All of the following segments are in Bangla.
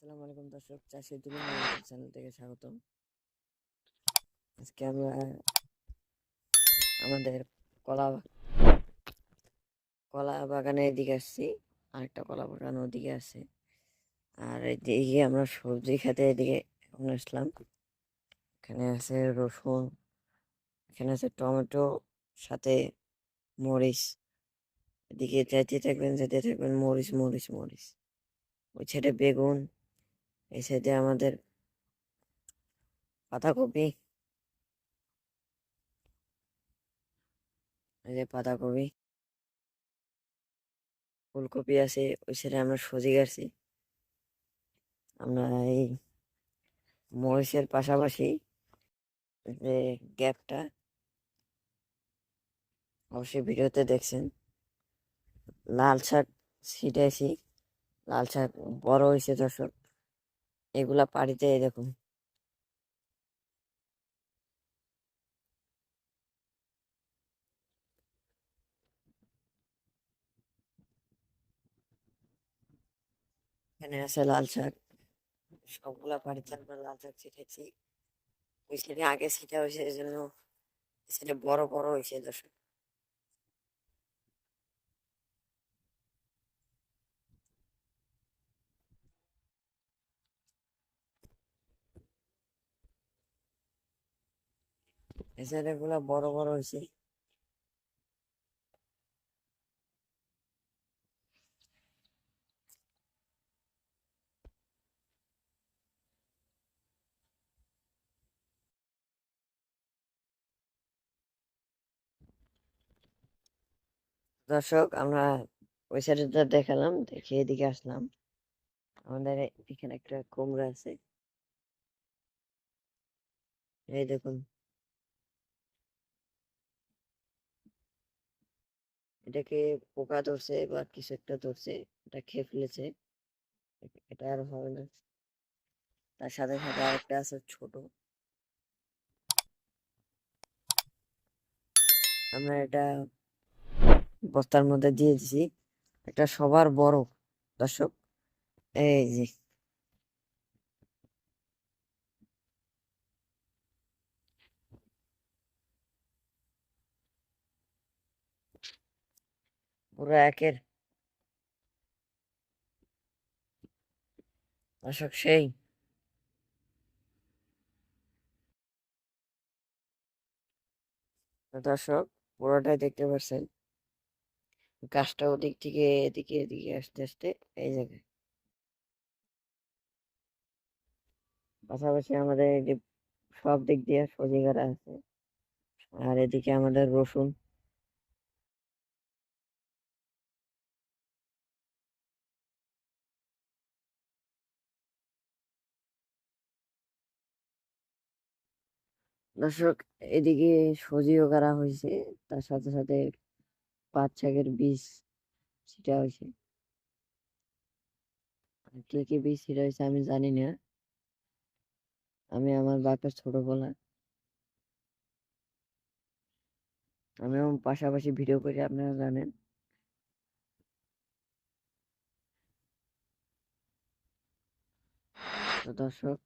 আসসালামু আলাইকুম দর্শক চাষি দুলুম চ্যানেল থেকে স্বাগতম। আজকে আমরা আমাদের কলা কলা বাগানের এদিকে আসছি, আরেকটা কলা বাগান ওদিকে আছে। আর এদিকে আমরা সবজি খেতে এদিকে এখন আসলাম। এখানে আছে রসুন, এখানে আছে টমেটো, সাথে মরিচ। এদিকে যাইতে থাকবেন, যেতে থাকবেন, মরিচ মরিচ মরিচ। ওই সাইডে বেগুন এই সাইডে আমাদের পাতাকপি। এই যে পাতাকপি। ফুলকপি আছে, ওই সাইডে আমরা সজি গাছি। আমরা এই মরিচের পাশাপাশি যে গ্যাপটা অবশ্যই ভিডিওতে দেখছেন। লাল শাক ছিটাইছি। লাল শাক বড় হয়েছে দর্শক। এগুলা পাড়িতে দেখুন এখানে আছে লাল শাক। সবগুলা বাড়িতে আমরা লাল শাক ছিটেছি ওই সাইডে আগে ছিটা হয়েছে, এই জন্য সেটা বড় বড় হয়েছে দর্শক। এই সাইডে গুলা বড় বড় হয়েছে দর্শক, আমরা ওই সাইডটা দেখালাম, দেখে এদিকে আসলাম। আমাদের এখানে একটা কুমড়া আছে। এই দেখুন। এটাকে পোকা ধরছে বা কিছু একটা ধরছে, এটা খেয়ে ফেলেছে, এটা আর হবে না। তার সাথে সাথে আরেকটা আছে ছোট। আমরা এটা বস্তার মধ্যে দিয়ে দিছি। এটা সবার বড়। দর্শক, এই যে পুরো একের। দর্শক, সেই। দর্শক, পুরোটাই দেখতে পাচ্ছেন গাছটা ওদিক থেকে এদিকে এদিকে আস্তে আস্তে এই জায়গায়। পাশাপাশি আমাদের যে সব দিক দিয়ে সজিগারা আছে। আর এদিকে আমাদের রসুন। দর্শক, এদিকে সজিও করা হয়েছে, তার সাথে সাথে পাট শাকের বীজ ছিটা হয়েছে কে কে বীজ ছিটা হয়েছে আমি জানি না। আমি আমার বাপের ছোট ছোটবেলা আমিও পাশাপাশি ভিডিও করি, আপনারা জানেন। দর্শক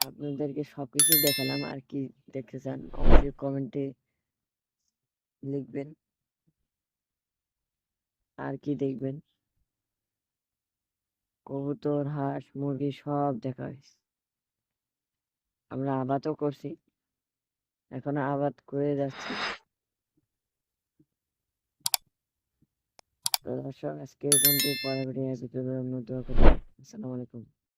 আপনাদেরকে সবকিছু দেখালাম। আর কি দেখতে চান, অবশ্যই কমেন্টে লিখবেন। আর কি দেখবেন? কবুতর, হাঁস, মুরগি সব দেখা হয়েছে। আমরা আবাদও করছি। এখন আবাদ করে যাচ্ছি। তো দর্শক, আজকে পরে ভিডিও আসসালামু আলাইকুম।